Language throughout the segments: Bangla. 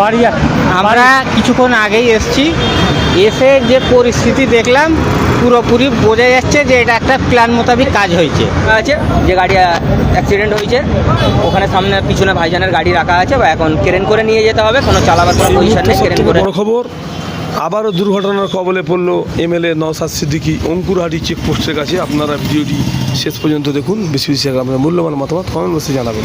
বাড়ি আমরা কিছুক্ষণ আগেই এসছি। এসে যে পরিস্থিতি দেখলাম পুরোপুরি বোঝা যাচ্ছে যে এটা একটা প্ল্যান মোতাবিক কাজ হয়েছে। আছে যে গাড়ি অ্যাক্সিডেন্ট হয়েছে ওখানে সামনে পিছনে ভাইজানের গাড়ি রাখা আছে বা এখন ক্রেন করে নিয়ে যেতে হবে কোনো চালাবার কোনো পজিশন নেই ক্রেন করে। বড় খবর আবারও দুর্ঘটনার কবলে পড়ল এমএলএ নওসাদ সিদ্দিকী। অঙ্কুরহাটি চেকপোস্টের কাছে আপনারা ভিডিওটি শেষ পর্যন্ত দেখুন। বেশি বেশি আপনার মূল্যবান মতামত কমেন্ট বক্সে জানাবেন।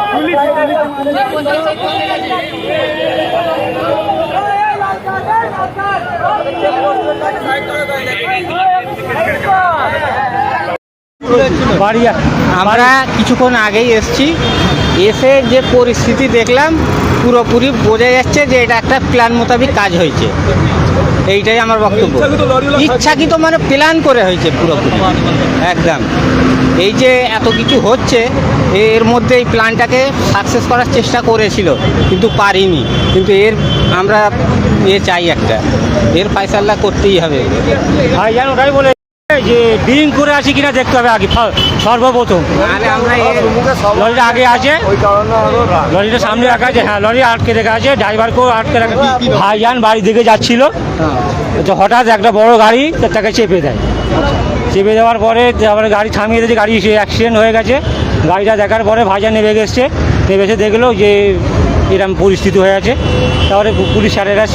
আমরা কিছুক্ষণ আগেই এসছি। এসে যে পরিস্থিতি দেখলাম পুরোপুরি বোঝা যাচ্ছে যে এটা একটা প্ল্যান মোতাবিক কাজ হয়েছে। এইটাই আমার বক্তব্য। ইচ্ছাকৃত মানে প্ল্যান করে হয়েছে পুরোপুরি। একদম। এই যে এত কিছু হচ্ছে, এর মধ্যে এই প্ল্যানটাকে সাকসেস করার চেষ্টা করেছিল, কিন্তু পারিনি। কিন্তু এর আমরা এ চাই একটা। এর ফাইসাল্লা করতেই হবে। ওটাই বলে যে ড্রিঙ্ক করে আসি কিনা দেখতে হবে আগে সর্বপ্রথম। লরিটা আগে আছে লরিটা সামনে রাখা আছে হ্যাঁ লরি আটকে রেখে আছে ড্রাইভারকেও আটকে রাখা। ভাইজান বাড়ি দিকে যাচ্ছিল। তো হঠাৎ একটা বড় গাড়ি তাকে চেপে দেয়। চেপে দেওয়ার পরে তারপরে গাড়ি থামিয়ে দিয়েছে গাড়ি অ্যাক্সিডেন্ট হয়ে গেছে। গাড়িটা দেখার পরে ভাইজান নেমে গেছে নেমে এসে দেখল যে এরকম পরিস্থিতি হয়ে আছে। তারপরে পুলিশ স্যারেরা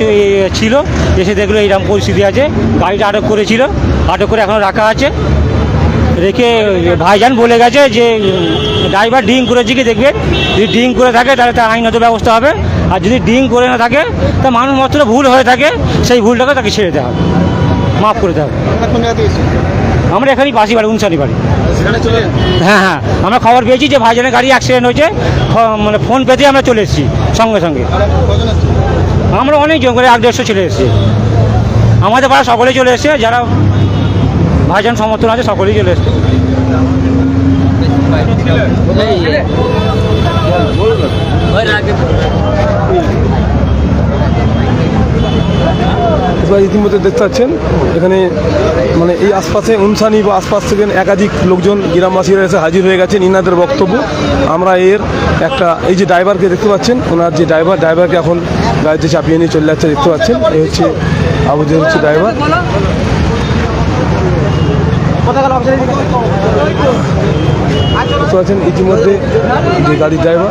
ছিল, এসে দেখল এরকম পরিস্থিতি আছে। গাড়িটা আটক করেছিল, আটক করে এখন রাখা আছে। রেখে ভাইজান বলে গেছে যে, ড্রাইভার ড্রিঙ্ক করেছে কি দেখবে? যদি ড্রিঙ্ক করে থাকে তাহলে তার আইনত ব্যবস্থা হবে। আর যদি ড্রিঙ্ক করে না থাকে, তা মানুষ মাত্র ভুল হয়ে থাকে, সেই ভুলটাকে তাকে ছেড়ে দেওয়া হবে। মাফ করে দেওয়া হবে। আমরা এখানেই পাশি বাড়ি উনসারি বাড়ি। হ্যাঁ হ্যাঁ আমরা খবর পেয়েছি যে ভাইজানের গাড়ি অ্যাক্সিডেন্ট হয়েছে। মানে ফোন পেতে আমরা চলে এসেছি, সঙ্গে সঙ্গে। আমরা অনেক করে, এক দেড়শো চলে এসেছি। আমাদের পাড়া সকলেই চলে এসেছে, যারা ভাইজান সমর্থন আছে, সকলেই চলে এসেছে। এবার ইতিমধ্যে দেখতে পাচ্ছেন, এখানে মানে এই আশপাশে উনসানি বা আশপাশ থেকে একাধিক লোকজন, গ্রামবাসীরা এসে হাজির হয়ে গেছেন, ইনাদের বক্তব্য। আমরা এর একটা, এই যে ড্রাইভারকে দেখতে পাচ্ছেন, ওনার যে ড্রাইভার, ড্রাইভারকে এখন গাড়িতে চাপিয়ে নিয়ে চলে যাচ্ছে, দেখতে পাচ্ছেন এই হচ্ছে আবুদের হচ্ছে ড্রাইভার। দেখতে পাচ্ছেন, ইতিমধ্যে যে গাড়ির ড্রাইভার।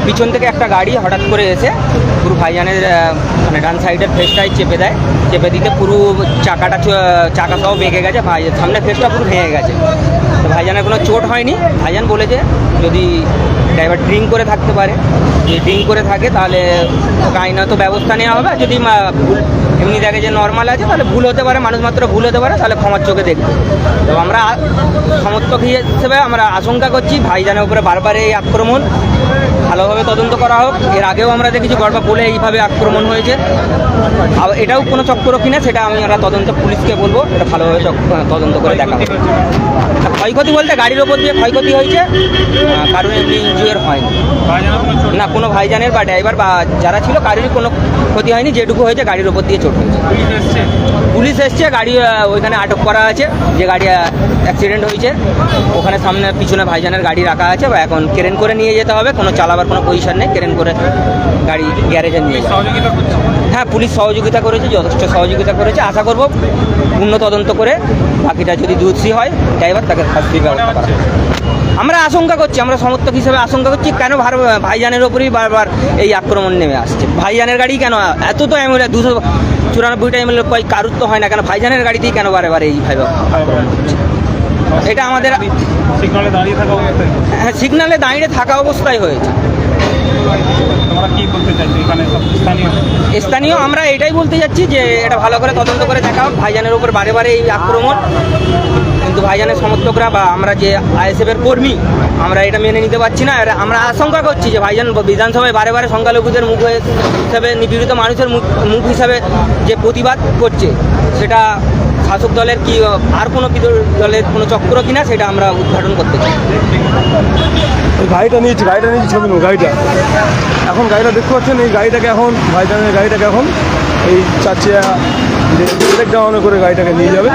পিছন থেকে একটা গাড়ি হঠাৎ করে এসে পুরো ভাইজানের মানে ডান সাইডের ফেসটাই চেপে দেয়। চেপে দিতে পুরো চাকাটা চাকা সহ বেঁকে গেছে, ভাই সামনে ফেসটা পুরো ভেঙে গেছে। তো ভাইজানের কোনো চোট হয়নি। ভাইজান বলেছে যদি ড্রাইভার ড্রিঙ্ক করে থাকতে পারে। যদি ড্রিঙ্ক করে থাকে, তাহলে আইনত ব্যবস্থা নেওয়া হবে। যদি ভুল এমনি দেখে যে নর্মাল আছে, তাহলে ভুল হতে পারে। মানুষ মাত্র ভুল হতে পারে, তাহলে ক্ষমার চোখে দেখবে। তো আমরা সমর্থক হিসেবে আমরা আশঙ্কা করছি, ভাইজানের উপরে বারবার এই আক্রমণ ভালোভাবে তদন্ত করা হোক। এর আগেও আমরা দেখেছি গড়বা বলে এইভাবে আক্রমণ হয়েছে। এটাও কোনো চক্র কিনা সেটা আমি আমরা তদন্ত, পুলিশকে বলব, এটা ভালোভাবে তদন্ত করে দেখা ক্ষয়ক্ষতি বলতে গাড়ির ওপর দিয়ে ক্ষয়ক্ষতি হয়েছে কারণ এমনি ইঞ্জুয়ার হয়নি। না, কোনো ভাইজানের বা ড্রাইভার বা যারা ছিল, কারোরই কোনো ক্ষতি হয়নি, যেটুকু হয়েছে গাড়ির ওপর দিয়ে চোট হয়েছে। পুলিশ এসছে, গাড়ি ওইখানে আটক করা আছে, যে গাড়ি অ্যাক্সিডেন্ট হয়েছে ওখানে সামনে পিছনে ভাইজানের গাড়ি রাখা আছে, বা এখন ক্রেন করে নিয়ে যেতে হবে, কোনো চালাবার কোনো পজিশন নেই, ক্রেন করে গাড়ি গ্যারেজে নিয়ে যাবে। হ্যাঁ পুলিশ সহযোগিতা করেছে যথেষ্ট সহযোগিতা করেছে। আশা করব পূর্ণ তদন্ত করে বাকিটা যদি দোষী হয় ড্রাইভার তাকে শাস্তির ব্যবস্থা করা আমরা আশঙ্কা করছি আমরা সমর্থক হিসেবে আশঙ্কা করছি কেন ভার- ভাইজানের ওপরেই বারবার এই আক্রমণ নেমে আসছে? ভাইজানের গাড়ি কেন এত তো এমএলএ দুশো চুরানব্বইটা কয় কারুর তো হয় না কেন? ভাইজানের গাড়িতেই কেন বারে বারে এইভাবে আক্রমণ হচ্ছে? এটা আমাদের হ্যাঁ সিগনালে দাঁড়িয়ে থাকা অবস্থায় হয়েছে। স্থানীয়? স্থানীয় আমরা এটাই বলতে যাচ্ছি যে এটা ভালো করে তদন্ত করে দেখা হোক। ভাইজানের উপর বারে বারে এই আক্রমণ। কিন্তু ভাইজানের সমর্থকরা বা আমরা যে আইএসএফের কর্মী, আমরা এটা মেনে নিতে পারছি না। আর আমরা আশঙ্কা করছি যে ভাইজান বিধানসভায় বারে বারে সংখ্যালঘুদের মুখ হিসাবে নিপীড়িত মানুষের মুখ মুখ হিসাবে যে প্রতিবাদ করছে, সেটা শাসক দলের কি আর কোনো দলের কোনো চক্র কিনা সেটা আমরা উদ্ঘাটন করতে চাই। এই গাড়িটা নিয়েছি গাড়িটা নিয়েছি ছবি নেব গাড়িটা। এখন গাড়িটা দেখতে পাচ্ছেন এই গাড়িটাকে এখন ভাইজানের গাড়িটাকে এখন এই চারচিয়া ব্রেক ডাউনে করে গাড়িটাকে নিয়ে যাবে।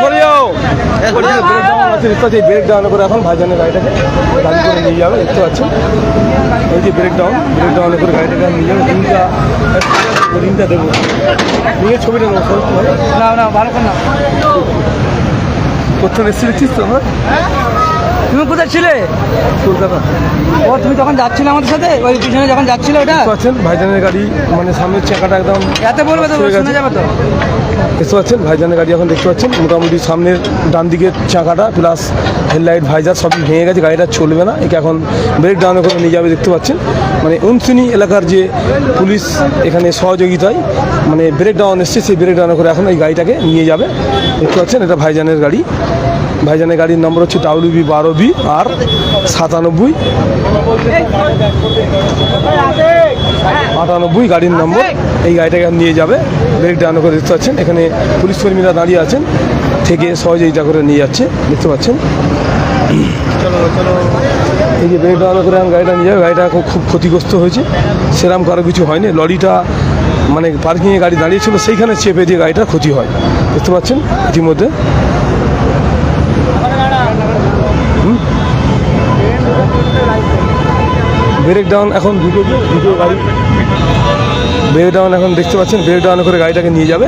সরে যাও। ব্রেক ডাউন আছে, দেখতে পাচ্ছি, ব্রেক ডাউন করে এখন ভাইজানের গাড়িটাকে গাড়ি করে নিয়ে যাবে দেখতে পাচ্ছেন? এই যে ব্রেক ডাউন ব্রেক ডাউনে করে গাড়িটাকে নিয়ে যাবে তিনটা তিনটা দেবো। নিয়ে ছবিটা নেব একটু ভালো। না না ভালো না কোথাও এসে দেখছিস তো আমরা তুমি কোথায় ছিলে? কলকাতা। ও তুমি যখন যাচ্ছিলে আমাদের সাথে? ওই পিছনে যখন যাচ্ছিল ওটা? পাচ্ছেন ভাইজানের গাড়ি মানে সামনের চাকাটা একদম এতে বলবে তো শুনে যাবে তো। দেখতে পাচ্ছেন ভাইজানের গাড়ি এখন দেখতে পাচ্ছেন? মোটামুটি সামনের ডান দিকের চাকাটা প্লাস হেডলাইট ভাইজার সবই ভেঙে গেছে গাড়িটা চলবে না। একে এখন ব্রেক ডাউনে করে নিয়ে যাবে দেখতে পাচ্ছেন? মানে উনসুনি এলাকার যে পুলিশ এখানে সহযোগিতায় মানে ব্রেক ডাউন এসছে সেই ব্রেক ডাউনে করে এখন এই গাড়িটাকে নিয়ে যাবে। দেখতে পাচ্ছেন? এটা ভাইজানের গাড়ি। ভাইজানের গাড়ির নম্বর হচ্ছে ডাব্লিউ বি বারো বি আর সাতানব্বই। আটানব্বই গাড়ির নম্বর। এই গাড়িটাকে নিয়ে যাবে। ব্রেক ডাউন করে দেখতে পাচ্ছেন, এখানে পুলিশ কর্মীরা দাঁড়িয়ে আছেন। থেকে সহযোগিতা করে নিয়ে যাচ্ছে, দেখতে পাচ্ছেন। এই যে ব্রেক ডাউন করে গাড়িটা নিয়ে যাবে, গাড়িটা খুব ক্ষতিগ্রস্ত হয়েছে। সেরকম কারও কিছু হয়নি। লরিটা মানে পার্কিংয়ে গাড়ি দাঁড়িয়েছিল, সেইখানে চেপে দিয়ে গাড়িটার ক্ষতি হয়। দেখতে পাচ্ছেন, ইতিমধ্যে। ব্রেক ডাউন এখন দুটো দুটো গাড়ি। ব্রেক ডাউন এখন দেখতে পাচ্ছেন ব্রেক ডাউন করে গাড়িটাকে নিয়ে যাবে।